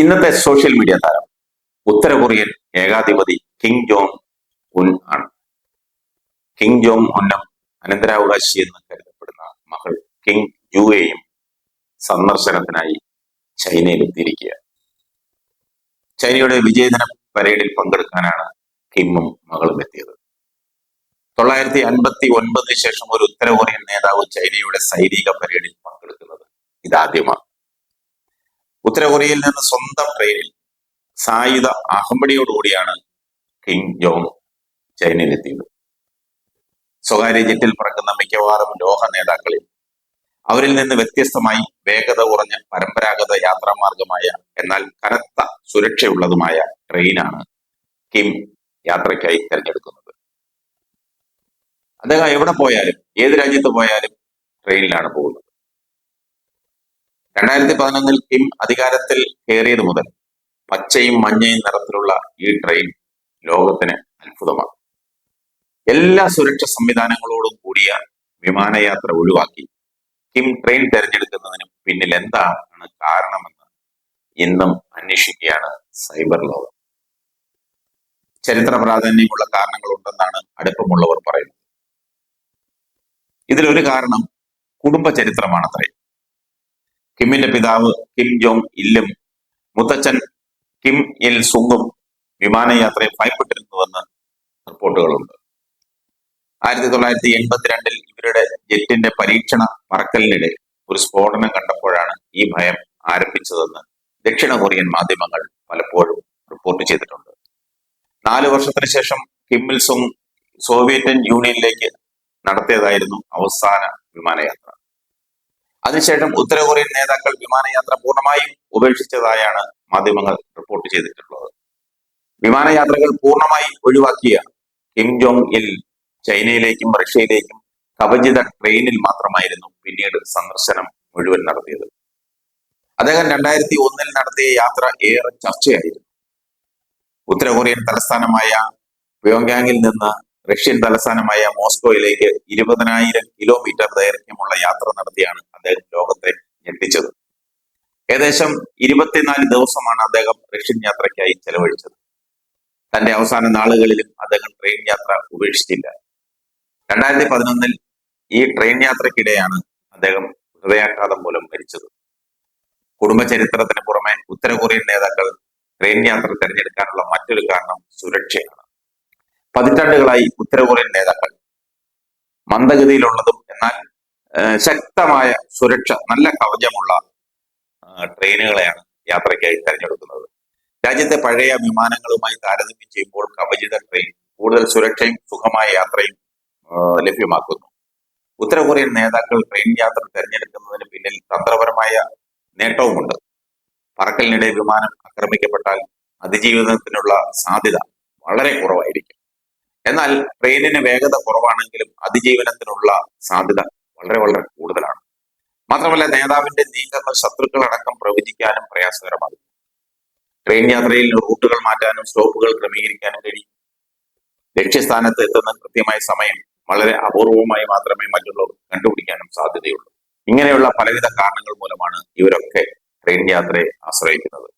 ഇന്നത്തെ social media താരം ഉത്തര കൊറിയൻ ഏകാധിപതി കിങ് ജോങ് ഉൻ ആണ്. കിങ് ജോങ് ഉന്നം അനന്തരാവകാശി എന്ന് കരുതപ്പെടുന്ന മകൾ കിങ് ജുവയും സന്ദർശനത്തിനായി ചൈനയിൽ എത്തിയിരിക്കുക ചൈനയുടെ വിജയദിന പരേഡിൽ പങ്കെടുക്കാനാണ് കിമ്മും മകളും എത്തിയത്. തൊള്ളായിരത്തി അൻപത്തി ഒൻപതിന് ശേഷം ഒരു ഉത്തര കൊറിയൻ നേതാവ് ചൈനയുടെ സൈനിക പരേഡിൽ പങ്കെടുക്കുന്നത് ഇതാദ്യമാണ്. ഉത്തര കൊറിയയിൽ നിന്ന് സ്വന്തം ട്രെയിനിൽ സായുധ അഹമ്പടിയോടുകൂടിയാണ് കിം ജോങ് ചൈനയിലെത്തിയത് സ്വകാര്യ ജെറ്റിൽ പറക്കുന്ന മിക്കവാറും ലോഹ നേതാക്കളിൽ അവരിൽ നിന്ന് വ്യത്യസ്തമായി വേഗത കുറഞ്ഞ പരമ്പരാഗത യാത്രാമാർഗമായ എന്നാൽ കനത്ത സുരക്ഷയുള്ളതുമായ ട്രെയിനാണ് കിം യാത്രയ്ക്കായി തിരഞ്ഞെടുക്കുന്നത്. അദ്ദേഹം എവിടെ പോയാലും ഏത് രാജ്യത്ത് പോയാലും ട്രെയിനിലാണ് പോകുന്നത്. രണ്ടായിരത്തി പതിനൊന്നിൽ കിം അധികാരത്തിൽ കയറിയത് മുതൽ പച്ചയും മഞ്ഞയും നിറത്തിലുള്ള ഈ ട്രെയിൻ ലോകത്തിന് അത്ഭുതമാണ്. എല്ലാ സുരക്ഷ സംവിധാനങ്ങളോടും കൂടിയ വിമാനയാത്ര ഒഴിവാക്കി. കിം ട്രെയിൻ തിരഞ്ഞെടുക്കുന്നതിന് പിന്നിൽ എന്താണ് കാരണമെന്ന് ഇന്നും അന്വേഷിക്കുകയാണ് സൈബർ ലോകം. ചരിത്ര പ്രാധാന്യമുള്ള കാരണങ്ങളുണ്ടെന്നാണ് അടുപ്പമുള്ളവർ പറയുന്നത്. ഇതിലൊരു കാരണം കുടുംബ ചരിത്രമാണത്രേ. കിമ്മിന്റെ പിതാവ് കിം ജോങ് ഇല്ലും മുത്തച്ഛൻ കിം ഇൽ സുങ്ങും വിമാനയാത്രയെ ഭയപ്പെട്ടിരുന്നുവെന്ന് റിപ്പോർട്ടുകളുണ്ട്. ആയിരത്തി തൊള്ളായിരത്തി എൺപത്തിരണ്ടിൽ ഇവരുടെ ജെറ്റിന്റെ പരീക്ഷണ പറക്കലിനിടെ ഒരു സ്ഫോടനം കണ്ടപ്പോഴാണ് ഈ ഭയം ആരംഭിച്ചതെന്ന് ദക്ഷിണ കൊറിയൻ മാധ്യമങ്ങൾ പലപ്പോഴും റിപ്പോർട്ട് ചെയ്തിട്ടുണ്ട്. നാല് വർഷത്തിന് ശേഷം കിമ്മിൽ സുങ് സോവിയറ്റ് യൂണിയനിലേക്ക് നടത്തിയതായിരുന്നു അവസാന വിമാനയാത്ര. അതിനുശേഷം ഉത്തര കൊറിയൻ നേതാക്കൾ വിമാനയാത്ര പൂർണമായും ഉപേക്ഷിച്ചതായാണ് മാധ്യമങ്ങൾ റിപ്പോർട്ട് ചെയ്തിട്ടുള്ളത്. വിമാനയാത്രകൾ പൂർണമായി ഒഴിവാക്കിയ കിം ജോങ് ഇൽ ചൈനയിലേക്കും റഷ്യയിലേക്കും കവചിത ട്രെയിനിൽ മാത്രമായിരുന്നു പിന്നീട് സന്ദർശനം മുഴുവൻ നടത്തിയത്. അദ്ദേഹം രണ്ടായിരത്തി ഒന്നിൽ നടത്തിയ യാത്ര ഏറെ ചർച്ചയായിരുന്നു. ഉത്തര കൊറിയൻ തലസ്ഥാനമായ പ്യോങ്യാങ്ങിൽ നിന്ന് റഷ്യൻ തലസ്ഥാനമായ മോസ്കോയിലേക്ക് ഇരുപതിനായിരം കിലോമീറ്റർ ദൈർഘ്യമുള്ള യാത്ര നടത്തിയാണ് അദ്ദേഹം ലോകത്തെ ഞെട്ടിച്ചത്. ഏകദേശം ഇരുപത്തിനാല് ദിവസമാണ് അദ്ദേഹം റഷ്യൻ യാത്രയ്ക്കായി ചെലവഴിച്ചത്. തന്റെ അവസാന നാളുകളിലും അദ്ദേഹം ട്രെയിൻ യാത്ര ഉപേക്ഷിച്ചില്ല. രണ്ടായിരത്തി പതിനൊന്നിൽ ഈ ട്രെയിൻ യാത്രക്കിടെയാണ് അദ്ദേഹം ഹൃദയാഘാതം മൂലം മരിച്ചത്. കുടുംബ ചരിത്രത്തിന് പുറമെ ഉത്തര കൊറിയൻ നേതാക്കൾ ട്രെയിൻ യാത്ര തിരഞ്ഞെടുക്കാനുള്ള മറ്റൊരു കാരണം സുരക്ഷയാണ്. പതിറ്റാണ്ടുകളായി ഉത്തര കൊറിയൻ നേതാക്കൾ മന്ദഗതിയിലുള്ളതും എന്നാൽ ശക്തമായ സുരക്ഷ നല്ല കവചമുള്ള ട്രെയിനുകളെയാണ് യാത്രയ്ക്കായി തിരഞ്ഞെടുക്കുന്നത്. രാജ്യത്തെ പഴയ വിമാനങ്ങളുമായി താരതമ്യം ചെയ്യുമ്പോൾ കവചിത ട്രെയിൻ കൂടുതൽ സുരക്ഷയും സുഖമായ യാത്രയും ലഭ്യമാക്കുന്നു. ഉത്തര കൊറിയൻ നേതാക്കൾ ട്രെയിൻ യാത്ര തിരഞ്ഞെടുക്കുന്നതിന് പിന്നിൽ തന്ത്രപരമായ നേട്ടവുമുണ്ട്. പറക്കലിനിടെ വിമാനം ആക്രമിക്കപ്പെട്ടാൽ അതിജീവനത്തിനുള്ള സാധ്യത വളരെ കുറവായിരിക്കും. എന്നാൽ ട്രെയിനിന് വേഗത കുറവാണെങ്കിലും അതിജീവനത്തിനുള്ള സാധ്യത വളരെ വളരെ കൂടുതലാണ്. മാത്രമല്ല നേതാവിന്റെ നീക്കങ്ങൾ ശത്രുക്കളടക്കം പ്രവചിക്കാനും പ്രയാസകരമാകും ട്രെയിൻ യാത്രയിൽ റൂട്ടുകൾ മാറ്റാനും സ്റ്റോപ്പുകൾ ക്രമീകരിക്കാനും കഴിയും. ലക്ഷ്യസ്ഥാനത്ത് എത്തുന്ന കൃത്യമായ സമയം വളരെ അപൂർവമായി മാത്രമേ മറ്റുള്ളവർ കണ്ടുപിടിക്കാനും സാധ്യതയുള്ളൂ. ഇങ്ങനെയുള്ള പലവിധ കാരണങ്ങൾ മൂലമാണ് ഇവരൊക്കെ ട്രെയിൻ യാത്രയെ ആശ്രയിക്കുന്നത്.